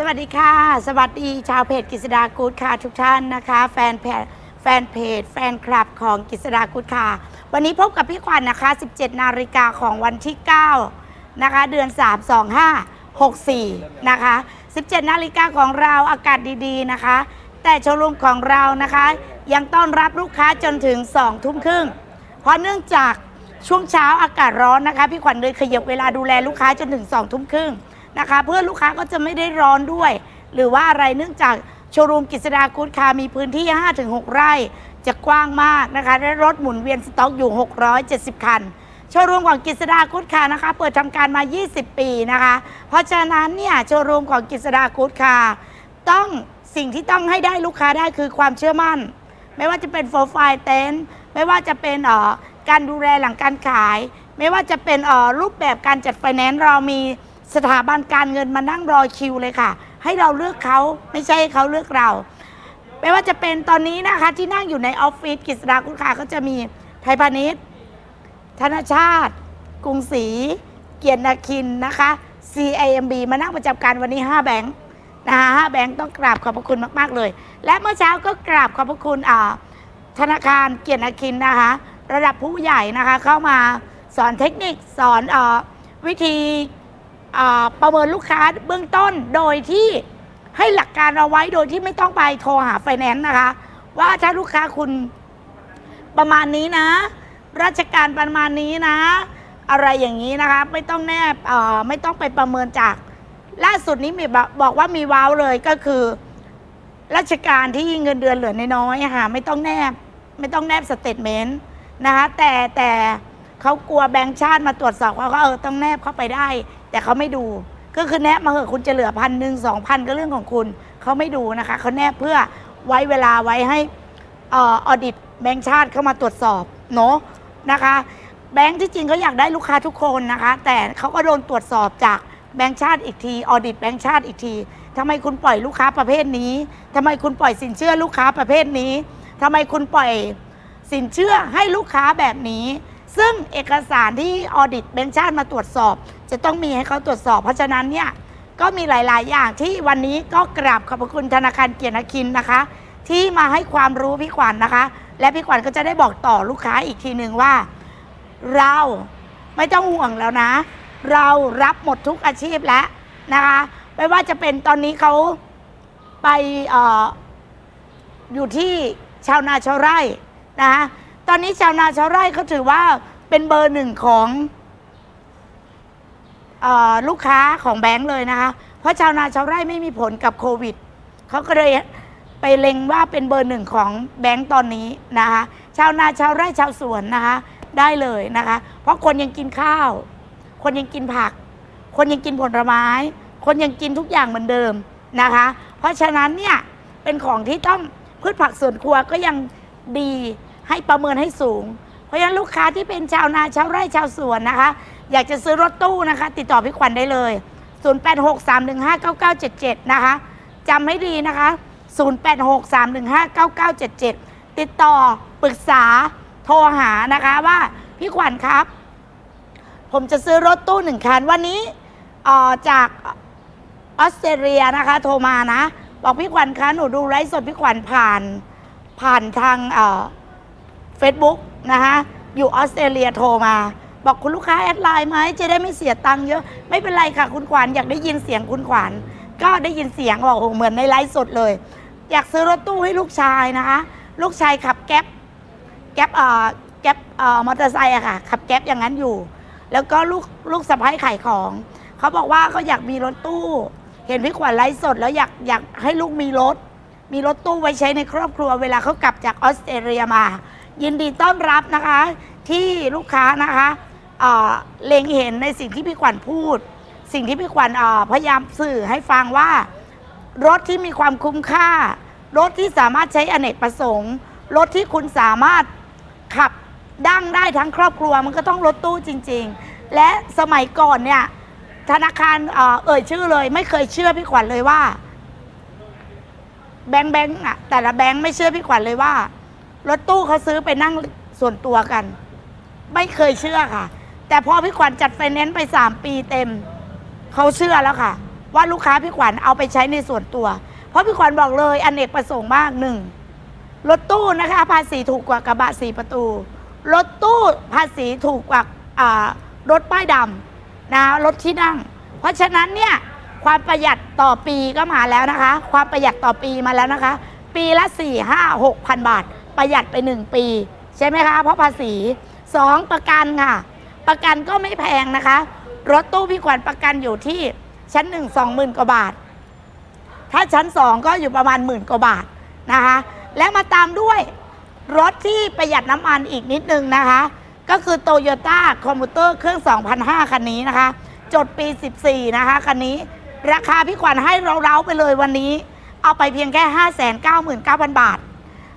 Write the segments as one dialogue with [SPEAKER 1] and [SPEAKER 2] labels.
[SPEAKER 1] สวัสดีค่ะ สวัสดีชาวเพจกิษดากูดค่ะทุกท่านนะคะ แฟนเพจแฟนเพจ แฟนคลับของกิษดากูดค่ะ วันนี้พบกับพี่ขวัญนะคะ 17 นาฬิกาของวันที่ 9 นะคะ เดือน 3 2 5 6 4 นะคะ 17 นาฬิกาของเราอากาศดีๆนะคะ แต่โชว์รูมของเรานะคะ ยังต้อนรับลูกค้าจนถึง 2 ทุ่มครึ่ง เพราะเนื่องจากช่วงเช้าอากาศร้อนนะคะ พี่ขวัญเลยขยับเวลาดูแลลูกค้าจนถึง 2 ทุ่มครึ่ง นะคะ เพื่อลูกค้าก็จะไม่ได้ร้อนด้วย หรือว่าอะไรเนื่องจากโชว์รูมกิษดากูดคาร์มีพื้นที่ 5-6 ไร่ จะกว้างมากนะคะและรถหมุนเวียนสต็อกอยู่ 670 คันโชว์รูมของกิษดากูดคาร์นะคะ เปิดทำการมา 20 ปีนะคะ เพราะฉะนั้นเนี่ยโชว์รูมของกิษดากูดคาร์ต้องสิ่งที่ต้องให้ได้ลูกค้าได้คือความเชื่อมั่น ไม่ว่าจะเป็นโฟร์ไฟเต็นไม่ว่าจะเป็นเอ่อการดูแลหลังการขาย ไม่ว่าจะเป็นเอ่อรูปแบบการจัดไฟแนนซ์เรามี สถาบันการเงินมานั่งรอคิวเลยค่ะ ให้เราเลือกเขาไม่ใช่ให้เขาเลือกเราไม่ว่าจะเป็นตอนนี้นะคะที่นั่งอยู่ในออฟฟิศกิจสดาคุณค้าก็จะมีไทยพาณิชย์ ธนชาติ กรุงศรี เกียรตินาคินนะคะ CIMB มานั่งประจำการวันนี้ 5 แบงค์นะคะ5แบงค์ต้องกราบขอบพระคุณมาก ๆ เลย และเมื่อเช้าก็กราบขอบพระคุณธนาคารเกียรตินาคินนะคะ ระดับผู้ใหญ่นะคะเข้ามาสอนเทคนิคสอนอวิธี ประเมินลูกค้าเบื้องต้นโดยที่ให้หลักการเราไว้โดยที่ไม่ต้องไปโทรหาไฟแนนซ์นะคะ ว่าถ้าลูกค้าคุณประมาณนี้นะ ราชการประมาณนี้นะ อะไรอย่างนี้นะคะ ไม่ต้องแนบไม่ต้องไปประเมินจาก ล่าสุดนี้มีบอกว่ามีว้าวเลยก็คือ ราชการที่เงินเดือนเหลือน้อยๆค่ะไม่ต้องแนบไม่ต้องแนบสเตทเมนต์นะคะแต่แต่ เขากลัวแบงค์ชาติมาตรวจสอบเขาก็เออต้องแนบเข้าไปได้ แต่เขาไม่ดู ก็คือแนบมาเหอะคุณจะเหลือพันหนึ่งสองพันก็เรื่องของคุณเขาไม่ดูนะคะเขาแนบเพื่อไว้เวลาไว้ให้ออดิตแบงค์ชาติเข้ามาตรวจสอบเนาะนะคะ แบงค์ที่จริงเขาอยากได้ลูกค้าทุกคนนะคะ แต่เขาก็โดนตรวจสอบจากแบงค์ชาติอีกทีออดิตแบงค์ชาติอีกทีทำไมคุณปล่อยลูกค้าประเภทนี้ทำไมคุณปล่อยสินเชื่อลูกค้าประเภทนี้ทำไมคุณปล่อยสินเชื่อให้ลูกค้าแบบนี้ ซึ่งเอกสารที่ออดิตแบงค์ชาติมาตรวจสอบ จะต้องมีให้เขาตรวจสอบ เพราะฉะนั้นเนี่ยก็มีหลาย ๆ อย่างที่วันนี้ก็กราบขอบพระคุณธนาคารเกียรตินคินนะคะ ที่มาให้ความรู้พี่ขวัญนะคะ และพี่ขวัญก็จะได้บอกต่อลูกค้าอีกทีหนึ่งว่า เราไม่ต้องห่วงแล้วนะ เรารับหมดทุกอาชีพแล้วนะคะ ไม่ว่าจะเป็นตอนนี้เขาไปอออยู่ที่ชาวนาชาวไร่นะคะ ตอนนี้ชาวนาชาวไร่เขาถือว่าเป็นเบอร์หนึ่งของออลูกค้าของแบงค์เลยนะคะ เพราะชาวนาชาวไร่ไม่มีผลกับโควิดเขาก็เลยไปเล็งว่าเป็นเบอร์หนึ่งของแบงก์ตอนนี้นะคะชาวนาชาวไร่ชาวสวนนะคะ ได้เลยนะคะ เพราะคนยังกินข้าว คนยังกินผัก คนยังกินผลไม้ คนยังกินทุกอย่างเหมือนเดิมนะคะ เพราะฉะนั้นเนี่ยเป็นของที่ต้องพืชผักสวนครัวก็ยังดี ให้ประเมินให้สูง เพราะฉะนั้นลูกค้าที่เป็นชาวนาชาวไร่ชาวสวนนะคะ อยากจะซื้อรถตู้นะคะ ติดต่อพี่ขวัญได้เลย 0863159977 นะคะจำให้ดีนะคะ 0863159977 ติดต่อปรึกษาโทรหานะคะว่าพี่ขวัญครับ ผมจะซื้อรถตู้หนึ่งคันวันนี้เอ่อจากออสเตรเลียนะคะ โทรมานะ บอกพี่ขวัญคะหนูดูไลฟ์สดพี่ขวัญผ่านผ่านทาง เฟซบุ๊กนะคะอยู่ออสเตรเลียโทรมา บอกคุณลูกค้าแอดไลน์ไหมจะได้ไม่เสียตังค์เยอะ ไม่เป็นไรค่ะ คุณขวัญอยากได้ยินเสียงคุณขวัญก็ได้ยินเสียงบอกโอ้โหเหมือนในไลฟ์สดเลย อยากซื้อรถตู้ให้ลูกชายนะคะ ลูกชายขับแก๊ปแก๊ปเอ่อแก๊ปเอ่อมอเตอร์ไซค์อะค่ะ ขับแก๊ปอย่างนั้นอยู่ แล้วก็ลูกลูกสะพ้ายขายของ เขาบอกว่าเขาอยากมีรถตู้ เห็นพี่ขวัญไลฟ์สด แล้วอยากอยากให้ลูกมีรถ มีรถตู้ไว้ใช้ในครอบครัวเวลาเขากลับจากออสเตรเลียมา ยินดีต้อนรับนะคะ ที่ลูกค้านะคะเเล็งเห็นในสิ่งที่พี่ขวัญพูด สิ่งที่พี่ขวัญพยายามสื่อให้ฟังว่า รถที่มีความคุ้มค่า รถที่สามารถใช้อเนกประสงค์ รถที่คุณสามารถขับดั้งได้ทั้งครอบครัวมันก็ต้องรถตู้จริง ๆ และสมัยก่อนเนี่ยธนาคารเอ่อเอ่ยชื่อเลย ไม่เคยเชื่อพี่ขวัญเลยว่า แบงค์แบงค์อะแต่ละแบงค์ไม่เชื่อพี่ขวัญเลยว่า รถตู้เขาซื้อไปนั่งส่วนตัวกัน ไม่เคยเชื่อค่ะ แต่พอพี่ขวัญจัดไฟแนนซ์ไปสามปีเต็ม เขาเชื่อแล้วค่ะ ว่าลูกค้าพี่ขวัญเอาไปใช้ในส่วนตัว เพราะพี่ขวัญบอกเลยอนเนกประสงค์มากหนึ่งรถตู้นะคะภาษีถูกกว่ากระบะสี่ประตูรถตู้ภาษีถูกกว่าอ่ารถป้ายดำนะรถที่นั่ง เพราะฉะนั้นเนี่ยความประหยัดต่อปีก็มาแล้วนะคะ ความประหยัดต่อปีมาแล้วนะคะ ปีละ4 5 6พันบาท ประหยัดไป 1 ปี ใช่ไหมคะ เพราะภาษี 2 ประกันค่ะ ประกันก็ไม่แพงนะคะ รถตู้พี่ขวัญประกันอยู่ที่ชั้น 1 20,000กว่าบาท ถ้าชั้น 2 ก็อยู่ประมาณหมื่นกว่าบาทนะคะ และมาตามด้วยรถที่ประหยัดน้ำมันอีกนิดนึงนะคะ ก็คือโตโยต้าคอมพิวเตอร์เครื่อง2,500คันนี้นะคะ จดปี 14 นะคะคันนี้ราคาพี่ขวัญให้เราๆไปเลยวันนี้ เอาไปเพียงแค่ 599,000 บาท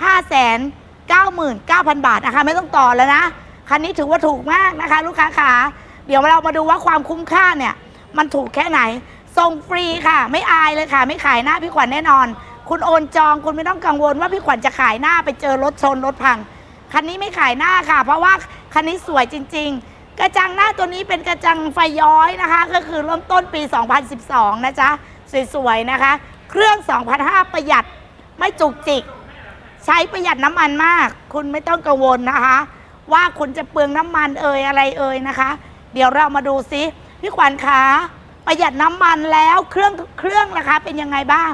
[SPEAKER 1] 599,000 บาทนะคะไม่ต้องต่อแล้วนะ คันนี้ถือว่าถูกมากนะคะ ลูกค้าขาเดี๋ยวเรามาดูว่าความคุ้มค่าเนี่ย มันถูกแค่ไหน ส่งฟรีค่ะ ไม่อายเลยค่ะ ไม่ขายหน้าพี่ขวัญแน่นอน คุณโอนจองคุณไม่ต้องกังวลว่าพี่ขวัญจะขายหน้าไปเจอรถชนรถพัง คันนี้ไม่ขายหน้าค่ะ เพราะว่าคันนี้สวยจริง ๆ กระจังหน้าตัวนี้เป็นกระจังไฟย้อยนะคะ ก็คือเริ่มต้นปี 2012 นะจ๊ะสวยๆนะคะ เครื่อง2,500ประหยัดไม่จุกจิก ใช้ประหยัดน้ำมันมาก คุณไม่ต้องกังวลนะคะ ว่าคุณจะเปลืองน้ำมันเอ่ยอะไรเอ่ยนะคะ เดี๋ยวเรามาดูซิพี่ขวัญคะประหยัดน้ำมันแล้วเครื่องเครื่องนะคะเป็นยังไงบ้าง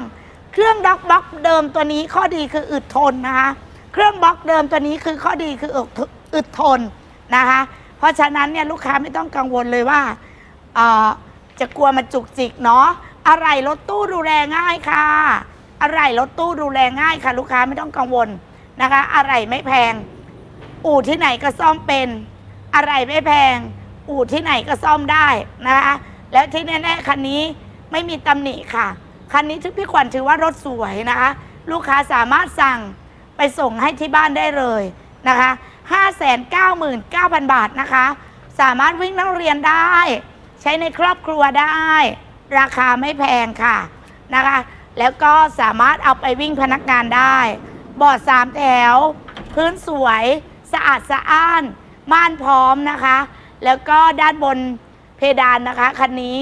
[SPEAKER 1] เครื่องด็อกบล็อกเดิมตัวนี้ข้อดีคืออึดทนนะคะ เครื่องบล็อกเดิมตัวนี้คือข้อดีคืออึดทนนะคะ เพราะฉะนั้นเนี่ยลูกค้าไม่ต้องกังวลเลยว่าจะกลัวมันจุกจิกเนาะอะไรรถตู้ดูแลง่ายค่ะ อะไรรถตู้ดูแลง่ายค่ะ ลูกค้าไม่ต้องกังวลนะคะ อะไรไม่แพง อู่ที่ไหนก็ซ่อมเป็น อะไรไม่แพง อู่ที่ไหนก็ซ่อมได้นะคะ แล้วที่แน่ๆคันนี้ไม่มีตำหนิค่ะ คันนี้ที่พี่ขวัญถือว่ารถสวยนะคะ ลูกค้าสามารถสั่งไปส่งให้ที่บ้านได้เลยนะคะ599,000 บาทนะคะ สามารถวิ่งนักเรียนได้ ใช้ในครอบครัวได้ ราคาไม่แพงค่ะนะคะ แล้วก็สามารถเอาไปวิ่งพนักงานได้ บอร์ดสามแถว พื้นสวย สะอาดสะอ้าน ม่านพร้อมนะคะ แล้วก็ด้านบนเพดานนะคะ คันนี้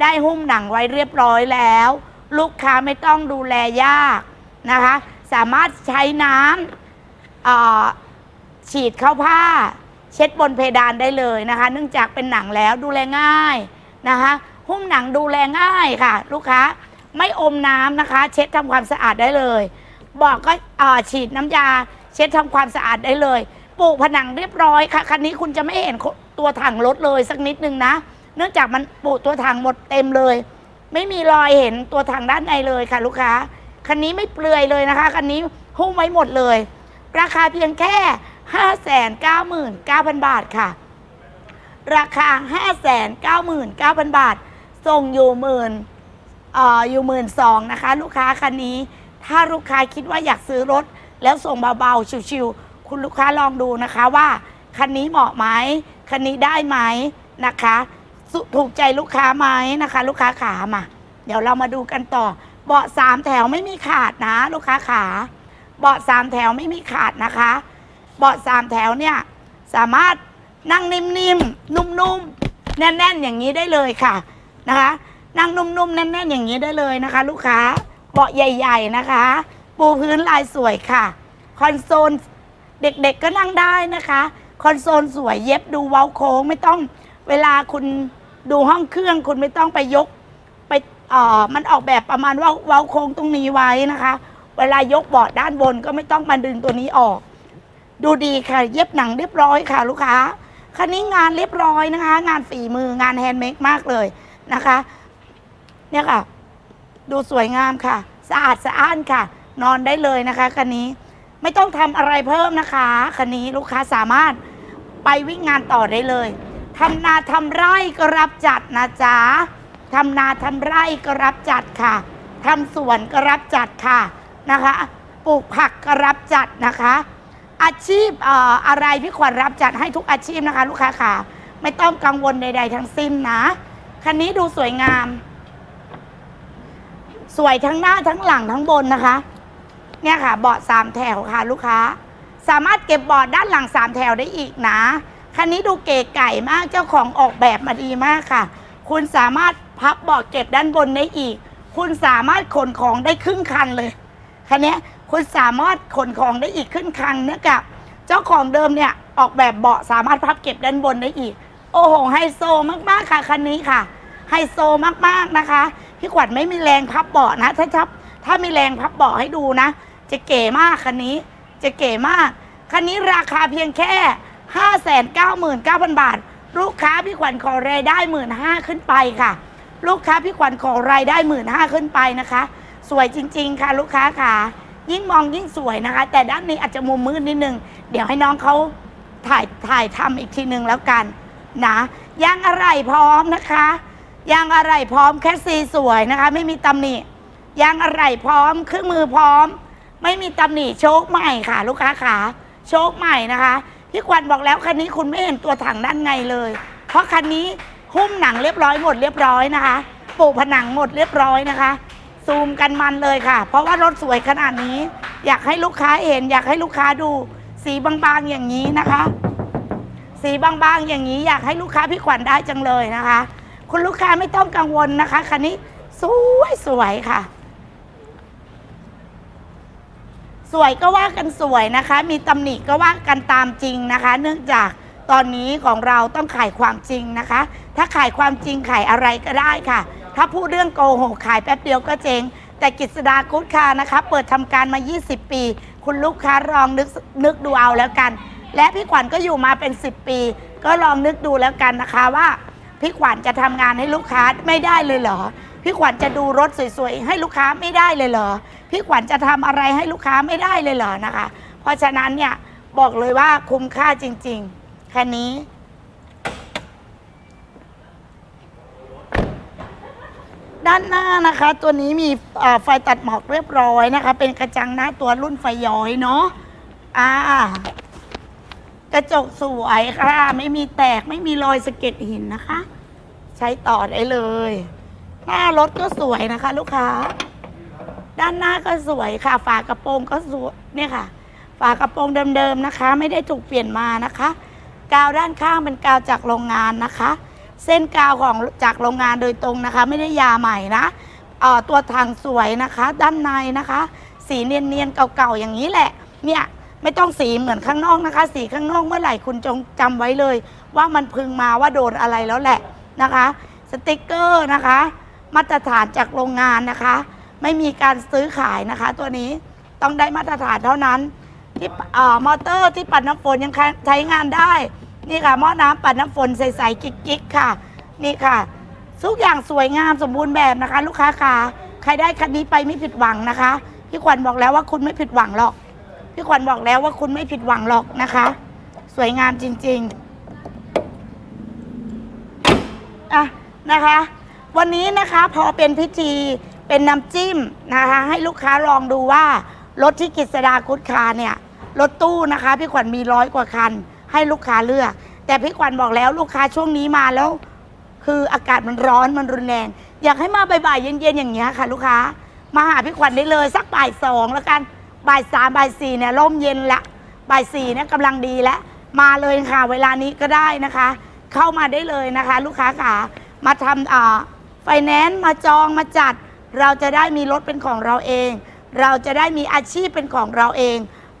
[SPEAKER 1] ได้หุ้มหนังไว้เรียบร้อยแล้ว ลูกค้าไม่ต้องดูแลยากนะคะ สามารถใช้น้ำฉีดเข้าผ้า เช็ดบนเพดานได้เลยนะคะ เนื่องจากเป็นหนังแล้วดูแลง่ายนะคะ หุ้มหนังดูแลง่ายค่ะ ลูกค้า ไม่อมน้ำนะคะ เช็ดทำความสะอาดได้เลย บอกก็เอ่อฉีดน้ำยา เช็ดทำความสะอาดได้เลยปลูกผนังเรียบร้อยค่ะคันนี้คุณจะไม่เห็นตัวถังรถเลยสักนิดนึงนะ เนื่องจากมันปลูกตัวถังหมดเต็มเลย ไม่มีรอยเห็นตัวถังด้านในเลยค่ะ ลูกค้าคันนี้ไม่เปลือยเลยนะคะคันนี้หุ้มไว้หมดเลย ราคาเพียงแค่ 599,000 บาทค่ะ ราคา 599,000 บาท ส่งอยู่หมื่น อออยู่หมื่นสองนะคะ ลูกค้าคันนี้ ถ้าลูกค้าคิดว่าอยากซื้อรถ แล้วส่งเบาๆชิวๆคุณลูกค้าลองดูนะคะว่าคันนี้เหมาะไหมคันนี้ได้ไหมนะคะถูกใจลูกค้าไหมนะคะ ลูกค้าขามา เดี๋ยวเรามาดูกันต่อ เบาะสามแถวไม่มีขาดนะ ลูกค้าขา เบาะสามแถวไม่มีขาดนะคะ เบาะสามแถวเนี่ยสามารถนั่งนิ่มๆ นุ่มๆ แน่นๆ อย่างนี้ได้เลยค่ะนะคะ นั่งนุ่มๆแน่นๆอย่างนี้ได้เลยนะคะ ลูกค้าเบาะใหญ่ ๆนะคะ ปูพื้นลายสวยค่ะคอนโซลเด็กๆก็นั่งได้นะคะ คอนโซลสวยเย็บดูเว้าโค้งไม่ต้องเวลาคุณดูห้องเครื่องคุณไม่ต้องไปยกไปเอ่อมันออกแบบประมาณว่าเว้าโค้งตรงนี้ไว้นะคะ เวลายกเบาะด้านบนก็ไม่ต้องมาดึงตัวนี้ออก ดูดีค่ะ เย็บหนังเรียบร้อยค่ะ ลูกค้าคันนี้งานเรียบร้อยนะคะ งานฝีมืองานแฮนด์เมดมากเลยนะคะ เนี่ยค่ะ ดูสวยงามค่ะ สะอาดสะอ้านค่ะ นอนได้เลยนะคะคันนี้ไม่ต้องทำอะไรเพิ่มนะคะคันนี้ลูกค้าสามารถไปวิ่งงานต่อได้เลยทำนาทำไร่ก็รับจัดนะจ๊ะทำนาทำไร่ก็รับจัดค่ะทำสวนก็รับจัดค่ะนะคะ ปลูกผักก็รับจัดนะคะ อาชีพอออะไรพี่ขวัญรับจัดให้ทุกอาชีพนะคะ ลูกค้าค่ะ ไม่ต้องกังวลใด ๆ ทั้งสิ้นนะ คันนี้ดูสวยงาม สวยทั้งหน้าทั้งหลังทั้งบนนะคะ เนี่ยค่ะเบาะสามแถวค่ะลูกค้า สามารถเก็บเบาะด้านหลังสามแถวได้อีกนะคันนี้ดูเก๋ไก่มากเจ้าของออกแบบมาดีมากค่ะ คุณสามารถพับเบาะเก็บด้านบนได้อีก คุณสามารถขนของได้ครึ่งคันเลยคันนี้คุณสามารถขนของได้อีกครึ่งคันเนื่องจากเจ้าของเดิมเนี่ยออกแบบเบาะสามารถพับเก็บด้านบนได้อีก โอ้โหไฮโซมากๆค่ะคันนี้ค่ะไฮโซมากๆนะคะ พี่ขวัญไม่มีแรงพับเบาะนะ ถ้าทับ ถ้ามีแรงพับเบาะให้ดูนะ จะเก๋มากคันนี้ จะเก๋มาก คันนี้ราคาเพียงแค่5 9 9 0 0 0บาท ลูกค้าพี่ขวัญขอรายได้หมื่นห้าขึ้นไปค่ะ ลูกค้าพี่ขวัญขอรายได้หมื่นห้าขึ้นไปนะคะ สวยจริง ๆ ค่ะ ลูกค้าค่ะ ยิ่งมองยิ่งสวยนะคะ แต่ด้านนี้อาจจะมุมมืดนิดนึง เดี๋ยวให้น้องเขาถ่ายถ่ายทำอีกทีนึงแล้วกันนะยางอะไรพร้อมนะคะ ยางอะไรพร้อมแคสซีสวยนะคะ ไม่มีตำหนิยางอะไรพร้อม เครื่องมือพร้อม ไม่มีตำหนิโชคใหม่ค่ะ ลูกค้าขาโชคใหม่นะคะพี่ควันบอกแล้วคันนี้คุณไม่เห็นตัวถังด้านในเลย เพราะคันนี้หุ้มหนังเรียบร้อยหมดเรียบร้อยนะคะปูผนังหมดเรียบร้อยนะคะ ซูมกันมันเลยค่ะ เพราะว่ารถสวยขนาดนี้ อยากให้ลูกค้าเห็น อยากให้ลูกค้าดู สีบางๆอย่างนี้นะคะ สีบางๆอย่างนี้อยากให้ลูกค้าพี่ขวัญได้จังเลยนะคะ คุณลูกค้าไม่ต้องกังวลนะคะคันนี้สวยสวยค่ะ สวยก็ว่ากันสวยนะคะ มีตำหนิก็ว่ากันตามจริงนะคะ เนื่องจากตอนนี้ของเราต้องขายความจริงนะคะ ถ้าขายความจริงขายอะไรก็ได้ค่ะ ถ้าพูดเรื่องโกหกขายแป๊บเดียวก็เจ๊งแต่กิจสดากุ๊ดคานะคะ เปิดทำการมา 20 ปี คุณลูกค้าลองนึกนึกดูเอาแล้วกัน และพี่ขวัญก็อยู่มาเป็น 10 ปี ก็ลองนึกดูแล้วกันนะคะว่า พี่ขวัญจะทำงานให้ลูกค้าไม่ได้เลยเหรอ พี่ขวัญจะดูรถสวยๆให้ลูกค้าไม่ได้เลยเหรอ พี่ขวัญจะทำอะไรให้ลูกค้าไม่ได้เลยเหรอนะคะ เพราะฉะนั้นเนี่ยบอกเลยว่าคุ้มค่าจริงๆคันนี้ ด้านหน้านะคะ ตัวนี้มีเอ่อไฟตัดหมอกเรียบร้อยนะคะ เป็นกระจังหน้าตัวรุ่นไฟย้อยเนาะอ่า กระจกสวยค่ะ ไม่มีแตกไม่มีรอยสะเก็ดหินนะคะ ใช้ต่อได้เลย หน้ารถก็สวยนะคะ ลูกค้า ด้านหน้าก็สวยค่ะ ฝากระโปรงก็สวยเนี่ยค่ะ ฝากระโปรงเดิมๆนะคะ ไม่ได้ถูกเปลี่ยนมานะคะ กาวด้านข้างเป็นกาวจากโรงงานนะคะ เส้นกาวของจากโรงงานโดยตรงนะคะ ไม่ได้ยาใหม่นะเอ่อตัวถังสวยนะคะ ด้านในนะคะ สีเนียนๆเก่าๆอย่างนี้แหละ เนี่ย ไม่ต้องสีเหมือนข้างนอกนะคะ สีข้างนอกเมื่อไหร่คุณจงจำไว้เลย ว่ามันพึงมาว่าโดนอะไรแล้วแหละนะคะ สติกเกอร์นะคะ มาตรฐานจากโรงงานนะคะ ไม่มีการซื้อขายนะคะ ตัวนี้ต้องได้มาตรฐานเท่านั้นที่เอ่อมอเตอร์ที่ปัดน้ำฝนยังใช้งานได้ นี่ค่ะหม้อน้ำปัดน้ำฝนใสๆกิ๊กๆค่ะ นี่ค่ะ ทุกอย่างสวยงามสมบูรณ์แบบนะคะ ลูกค้าค่ะ ใครได้คันนี้ไปไม่ผิดหวังนะคะ พี่ขวัญบอกแล้วว่าคุณไม่ผิดหวังหรอก พี่ขวัญบอกแล้วว่าคุณไม่ผิดหวังหรอกนะคะ สวยงามจริงๆอะนะคะ วันนี้นะคะพอเป็นพิธีเป็นน้ำจิ้มนะคะ ให้ลูกค้าลองดูว่ารถที่กิษดาคุดคาเนี่ยรถตู้นะคะ พี่ขวัญมีร้อยกว่าคัน ให้ลูกค้าเลือก แต่พี่ขวัญบอกแล้วลูกค้าช่วงนี้มาแล้ว คืออากาศมันร้อนมันรุนแรงอยากให้มาบ่ายๆเย็นๆอย่างเงี้ยค่ะ ลูกค้า มาหาพี่ขวัญได้เลยสักบ่ายสองแล้วกัน บ่ายสามบ่ายสี่เนี่ยร่มเย็นละบ่ายสี่เนี่ยกำลังดีแล้วมาเลยค่ะ เวลานี้ก็ได้นะคะ เข้ามาได้เลยนะคะ ลูกค้าขามาทำอ่าไฟแนนซ์มาจองมาจัด เราจะได้มีรถเป็นของเราเอง เราจะได้มีอาชีพเป็นของเราเอง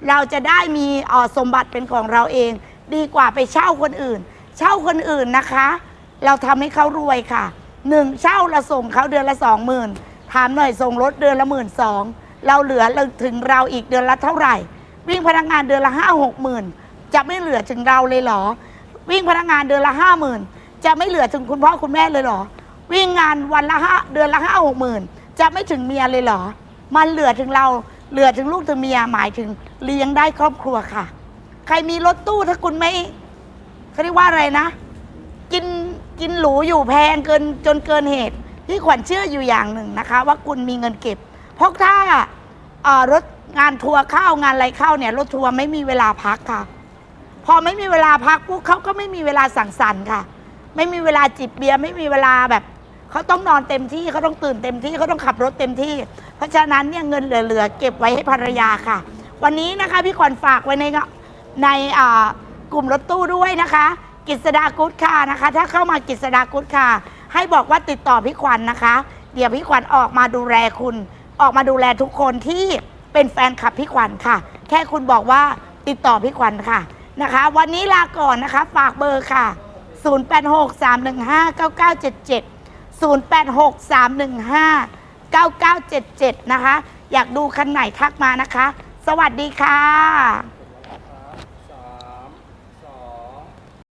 [SPEAKER 1] เราจะได้มีอ่อสมบัติเป็นของเราเอง ดีกว่าไปเช่าคนอื่น เช่าคนอื่นนะคะ เราทำให้เขารวยค่ะหนึ่งเช่าเราส่งเขาเดือนละสองหมื่นถามหน่อยส่งรถเดือนละหมื่นสอง เราเหลือถึงเราอีกเดือนละเท่าไหร่ วิ่งพนักงานเดือนละห้าหกหมื่นจะไม่เหลือถึงเราเลยเหรอ วิ่งพนักงานเดือนละห้าหมื่นจะไม่เหลือถึงคุณพ่อคุณแม่เลยเหรอ วิ่งงานวันละห้าเดือนละห้าหกหมื่นจะไม่ถึงเมียเลยเหรอ มันเหลือถึงเราเหลือถึงลูกถึงเมียหมายถึงเลี้ยงได้ครอบครัวค่ะ ใครมีรถตู้ถ้าคุณไม่เขาเรียกว่าอะไรนะ กินกินหรูอยู่แพงเกินจนเกินเหตุพี่ขวัญเชื่ออยู่อย่างหนึ่งนะคะ ว่าคุณมีเงินเก็บ เพราะถ้า เอ่อรถงานทัวร์เข้างานอะไรเข้าเนี่ยรถทัวร์ไม่มีเวลาพักค่ะ พอไม่มีเวลาพักพวกเขาก็ไม่มีเวลาสั่งสรรค์ค่ะ ไม่มีเวลาจิบเบียร์ไม่มีเวลาแบบเขาต้องนอนเต็มที่เขาต้องตื่นเต็มที่เขาต้องขับรถเต็มที่ เพราะฉะนั้นเนี่ยเงินเหลือๆเก็บไว้ให้ภรรยาค่ะ วันนี้นะคะพี่ขวัญฝากไว้ในในอ่ากลุ่มรถตู้ด้วยนะคะกิษดากุ๊ดค่ะนะคะ ถ้าเข้ามากิษดากุ๊ดค่ะ ให้บอกว่าติดต่อพี่ขวัญนะคะ เดี๋ยวพี่ขวัญออกมาดูแลคุณ ออกมาดูแลทุกคนที่เป็นแฟนคลับพี่ขวัญค่ะ แค่คุณบอกว่าติดต่อพี่ขวัญค่ะนะคะ วันนี้ลาก่อนนะคะ ฝากเบอร์ค่ะ 0863159977 0863159977 นะคะ อยากดูคันไหนทักมานะคะ สวัสดีค่ะ